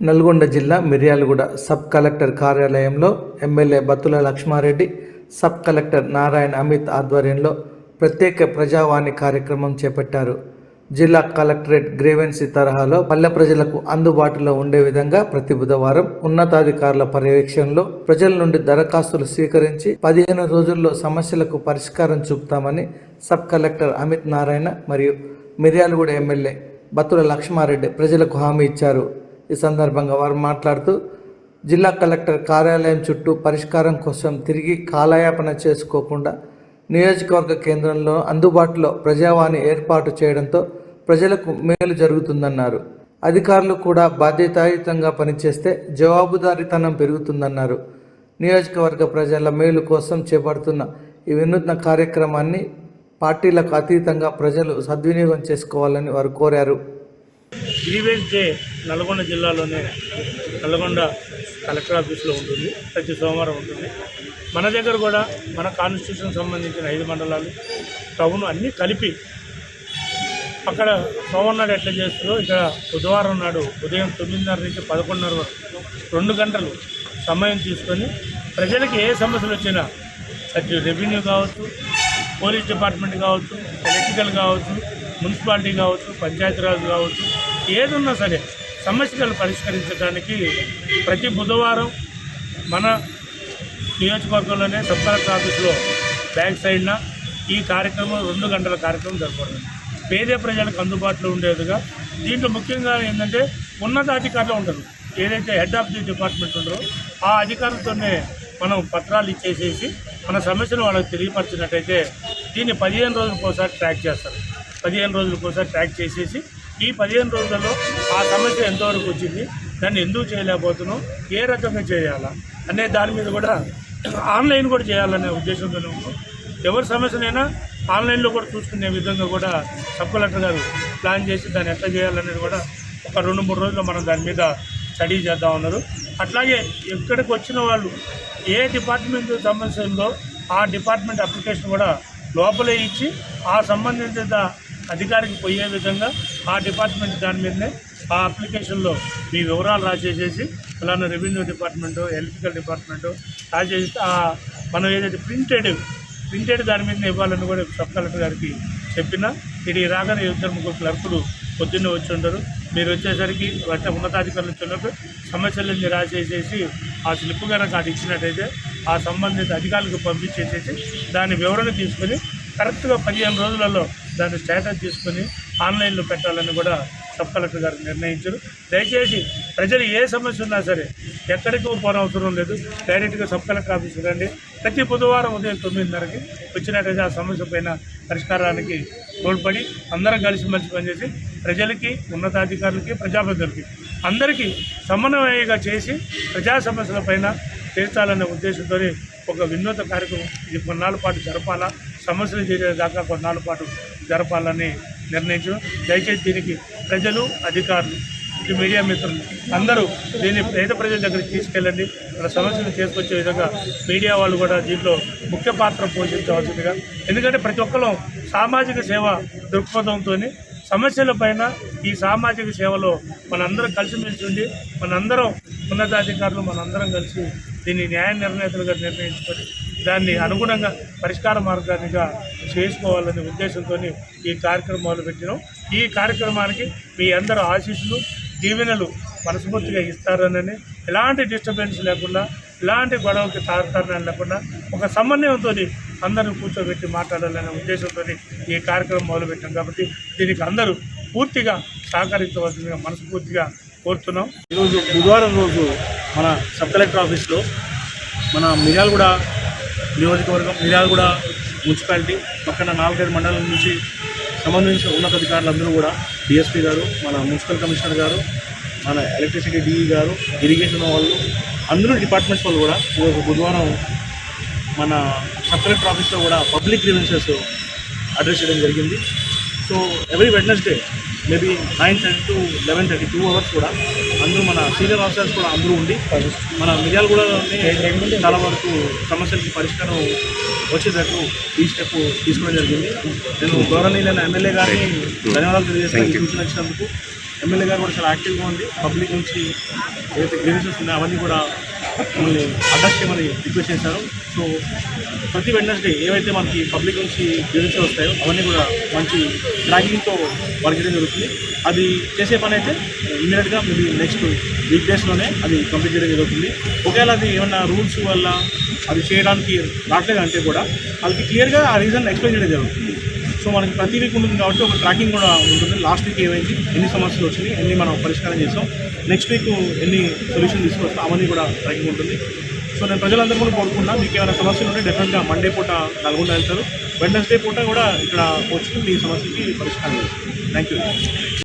నల్గొండ జిల్లా Miryalaguda sub collector కార్యాలయంలో MLA Battula Lakshma Reddy sub collector Narayana Amit ఆధ్వర్యంలో ప్రత్యేక ప్రజావాణి కార్యక్రమం చేపట్టారు. జిల్లా కలెక్టరేట్ గ్రేవెన్సీ తరహాలో పల్లె ప్రజలకు అందుబాటులో ఉండే విధంగా ప్రతి బుధవారం ఉన్నతాధికారుల పర్యవేక్షణలో ప్రజల నుండి దరఖాస్తులు స్వీకరించి పదిహేను రోజుల్లో సమస్యలకు పరిష్కారం చూపుతామని సబ్ కలెక్టర్ అమిత్ నారాయణ మరియు మిర్యాలగూడ ఎమ్మెల్యే బత్తుల లక్ష్మారెడ్డి ప్రజలకు హామీ ఇచ్చారు. ఈ సందర్భంగా వారు మాట్లాడుతూ జిల్లా కలెక్టర్ కార్యాలయం చుట్టూ పరిష్కారం కోసం తిరిగి కాలయాపన చేసుకోకుండా నియోజకవర్గ కేంద్రంలో అందుబాటులో ప్రజావాణి ఏర్పాటు చేయడంతో ప్రజలకు మేలు జరుగుతుందన్నారు. అధికారులు కూడా బాధ్యతాయుతంగా పనిచేస్తే జవాబుదారీతనం పెరుగుతుందన్నారు. నియోజకవర్గ ప్రజల మేలు కోసం చేపడుతున్న ఈ వినూత్న కార్యక్రమాన్ని పార్టీలకు అతీతంగా ప్రజలు సద్వినియోగం చేసుకోవాలని వారు కోరారు. గ్రీవెన్స్ డే నల్గొండ జిల్లాలోనే నల్గొండ కలెక్టర్ ఆఫీస్లో ఉంటుంది. ప్రతి సోమవారం ఉంటుంది. మన దగ్గర కూడా మన కాన్స్టిట్యూషన్ సంబంధించిన ఐదు మండలాలు టౌన్ అన్నీ కలిపి అక్కడ సోమవారం నాడు ఎట్లా చేస్తుందో ఇక్కడ బుధవారం నాడు ఉదయం తొమ్మిదిన్నర నుంచి పదకొండున్నర వరకు రెండు గంటలు సమయం తీసుకొని ప్రజలకి ఏ సమస్యలు వచ్చినా అటు రెవెన్యూ కావచ్చు పోలీస్ డిపార్ట్మెంట్ కావచ్చు ఎలక్ట్రికల్ కావచ్చు మున్సిపాలిటీ కావచ్చు పంచాయతీరాజ్ కావచ్చు ఏదున్నా సరే సమస్యలు పరిష్కరించడానికి ప్రతి బుధవారం మన నియోజకవర్గంలోనే సబ్ కలెక్టర్ ఆఫీస్లో బ్యాక్ సైడ్న ఈ కార్యక్రమం రెండు గంటల కార్యక్రమం జరపబడింది పేద ప్రజలకు అందుబాటులో ఉండేదిగా. దీంట్లో ముఖ్యంగా ఏంటంటే ఉన్నతాధికారులు ఉంటారు. ఏదైతే హెడ్ ఆఫ్ ది డిపార్ట్మెంట్ ఉండరో ఆ అధికారులతోనే మనం పత్రాలు ఇచ్చేసేసి మన సమస్యను వాళ్ళకి తెలియపరిచినట్టయితే దీన్ని పదిహేను రోజులకు ఒకసారి ట్రాక్ చేస్తారు. పదిహేను రోజులకు ఒకసారి ట్రాక్ చేసేసి ఈ పదిహేను రోజులలో ఆ సమస్య ఎంతవరకు వచ్చింది? దాన్ని ఎందుకు చేయలేకపోతున్నాం? ఏ రకంగా చేయాలా? అనే దాని మీద కూడా ఆన్లైన్ కూడా చేయాలనే ఉద్దేశంతోనే ఉన్నాం ఎవరి సమస్యనైనా ఆన్లైన్లో కూడా చూసుకునే విధంగా కూడా సబ్ కలెక్టర్ గారు ప్లాన్ చేసి దాన్ని ఎట్లా చేయాలనేది కూడా ఒక రెండు మూడు రోజులు మనం దాని మీద స్టడీ చేద్దాం ఉన్నారు అట్లాగే ఎక్కడికి వచ్చిన వాళ్ళు ఏ డిపార్ట్మెంట్ సమస్య ఉందో ఆ డిపార్ట్మెంట్ అప్లికేషన్ కూడా లోపలే ఇచ్చి ఆ సంబంధిత అధికారికి పోయే విధంగా ఆ డిపార్ట్మెంట్ దాని మీదనే ఆ అప్లికేషన్లో మీ వివరాలు రాసేసేసి ఫలానా రెవెన్యూ డిపార్ట్మెంటు ఎలక్ట్రికల్ డిపార్ట్మెంటు రాసేసి మనం ఏదైతే ప్రింటెడ్ ప్రింటెడ్ దాని మీద ఇవ్వాలని కూడా సబ్ కలెక్టర్ గారికి చెప్పినా ఇది రాగానే ఇద్దరు ముగ్గురు క్లర్కులు పొద్దున్నే వచ్చి ఉండరు. మీరు వచ్చేసరికి అంటే ఉన్నతాధికారులు వచ్చినప్పుడు సమస్యలన్నీ రాసేసేసి ఆ స్లిప్ కనుక అది ఇచ్చినట్టయితే ఆ సంబంధిత అధికారులకు పంపించేసేసి దాని వివరణ తీసుకొని కరెక్ట్గా పదిహేను రోజులలో దాన్ని స్టేటస్ తీసుకొని ఆన్లైన్లో పెట్టాలని కూడా సబ్ కలెక్టర్ గారు నిర్ణయించారు. దయచేసి ప్రజలు ఏ సమస్య ఉన్నా సరే ఎక్కడికి పోని అవసరం లేదు. డైరెక్ట్గా సబ్ కలెక్టర్ ఆఫీస్కి రండి. ప్రతి బుధవారం ఉదయం తొమ్మిదిన్నరకి వచ్చినట్టయితే ఆ సమస్య పైన పరిష్కారానికి తోడ్పడి అందరం కలిసిమెలిసి పనిచేసి ప్రజలకి ఉన్నతాధికారులకి ప్రజాప్రతినిధులకి అందరికీ సమన్వయంగా చేసి ప్రజా సమస్యల పైన తీర్చాలనే ఉద్దేశంతో ఒక వినూత కార్యక్రమం ఇది కొన్నాళ్ళ పాటు జరపాలా? సమస్యలు చేరేదాకా కొన్నాళ్ళ పాటు జరపాలని నిర్ణయించడం దయచేసి దీనికి ప్రజలు అధికారులు మీడియా మిత్రులు అందరూ దీన్ని పేద ప్రజల దగ్గరికి తీసుకెళ్ళండి. మన సమస్యలు తీసుకొచ్చే విధంగా మీడియా వాళ్ళు కూడా దీంట్లో ముఖ్య పాత్ర పోషించవలసిందిగా. ఎందుకంటే ప్రతి ఒక్కరు సామాజిక సేవ దృక్పథంతో సమస్యల పైన ఈ సామాజిక సేవలో మనందరం కలిసిమెలిసి ఉండి మనందరం ఉన్నతాధికారులు మనందరం కలిసి దీన్ని న్యాయ నిర్ణేతలుగా నిర్ణయించుకొని దాన్ని అనుగుణంగా పరిష్కార మార్గానిగా చేసుకోవాలనే ఉద్దేశంతో ఈ కార్యక్రమాలు మొదలుపెట్టినాం ఈ కార్యక్రమానికి మీ అందరూ ఆశీస్సులు దీవెనలు మనస్ఫూర్తిగా ఇస్తారనని ఎలాంటి డిస్టర్బెన్స్ లేకుండా ఎలాంటి గొడవకి తారతరణం లేకుండా ఒక సమన్వయంతో అందరూ కూర్చోబెట్టి మాట్లాడాలనే ఉద్దేశంతో ఈ కార్యక్రమం మొదలుపెట్టాం కాబట్టి దీనికి అందరూ పూర్తిగా సహకరించవలసిందిగా మనస్ఫూర్తిగా కోరుతున్నాం. ఈరోజు బుధవారం రోజు మన సబ్ కలెక్టర్ ఆఫీస్లో మన మిర్యాలగూడ నియోజకవర్గం మిర్యాలగూడ మున్సిపాలిటీ పక్కన నాలుగైదు మండలం నుంచి సంబంధించిన ఉన్నతాధికారులందరూ కూడా డిఎస్పీ గారు మన మున్సిపల్ కమిషనర్ గారు మన ఎలక్ట్రిసిటీ డిఈ గారు ఇరిగేషన్ వాళ్ళు అందరూ డిపార్ట్మెంట్స్ వాళ్ళు కూడా ఈరోజు బుధవారం మన సబ్ కలెక్టర్ ఆఫీస్లో కూడా పబ్లిక్ గ్రీవెన్సెస్ అడ్రస్ చేయడం జరిగింది. So every Wednesday maybe nine thirty to eleven thirty two hours కూడా అందరూ మన సీనియర్ ఆఫీసర్స్ కూడా అందరూ ఉండి మన మిర్యాలగూడలోనే చాలా వరకు సమస్యలకి పరిష్కారం వచ్చేటట్టు ఈ స్టెప్ తీసుకోవడం జరిగింది. నేను గౌరవనీయులైన ఎమ్మెల్యే గారిని ధన్యవాదాలు తెలియజేస్తాను. సూచన ఇచ్చినందుకు ఎమ్మెల్యే గారు కూడా చాలా యాక్టివ్గా ఉంది. పబ్లిక్ నుంచి ఏదైతే గ్రీవెన్సెస్ ఉన్నాయో అవన్నీ కూడా మమ్మల్ని అడ్రస్ చేయమని రిక్వెస్ట్ చేశారు. సో ప్రతి వెడ్నెస్డే ఏవైతే మనకి పబ్లిక్ నుంచి గ్రీవెన్సెస్ వస్తాయో అవన్నీ కూడా మంచి ట్రాకింగ్తో వర్క్ చేయడం జరుగుతుంది. అది చేసే పని అయితే ఇమీడియట్గా మేబీ నెక్స్ట్ వీక్ డేస్లోనే అది కంప్లీట్ చేయడం జరుగుతుంది. ఒకవేళ అది ఏమన్నా రూల్స్ వల్ల అది చేయడానికి రావట్లేదు అంటే కూడా వాళ్ళకి క్లియర్గా ఆ రీజన్ ఎక్స్ప్లెయిన్ చేయడం జరుగుతుంది. సో మనకి ప్రతి వీక్ ఉంటుంది కాబట్టి ఒక ట్రాకింగ్ కూడా ఉంటుంది. లాస్ట్ వీక్ ఏమైంది? ఎన్ని సమస్యలు వచ్చినాయి? ఎన్ని మనం పరిష్కారం చేసాం? నెక్స్ట్ వీక్ ఎన్ని సొల్యూషన్ తీసుకొస్తాం? అవన్నీ కూడా ట్రాకింగ్ ఉంటుంది. సో నేను ప్రజలందరూ కూడా కోరుకున్నా మీకు ఏమైనా సమస్యలు ఉంటే డెఫినెట్గా మండే పూట నల్గొండ వెళ్తారు. వెడ్నెస్డే పూట కూడా ఇక్కడ వచ్చి మీ సమస్యకి పరిష్కారం చేస్తాం థ్యాంక్ యూ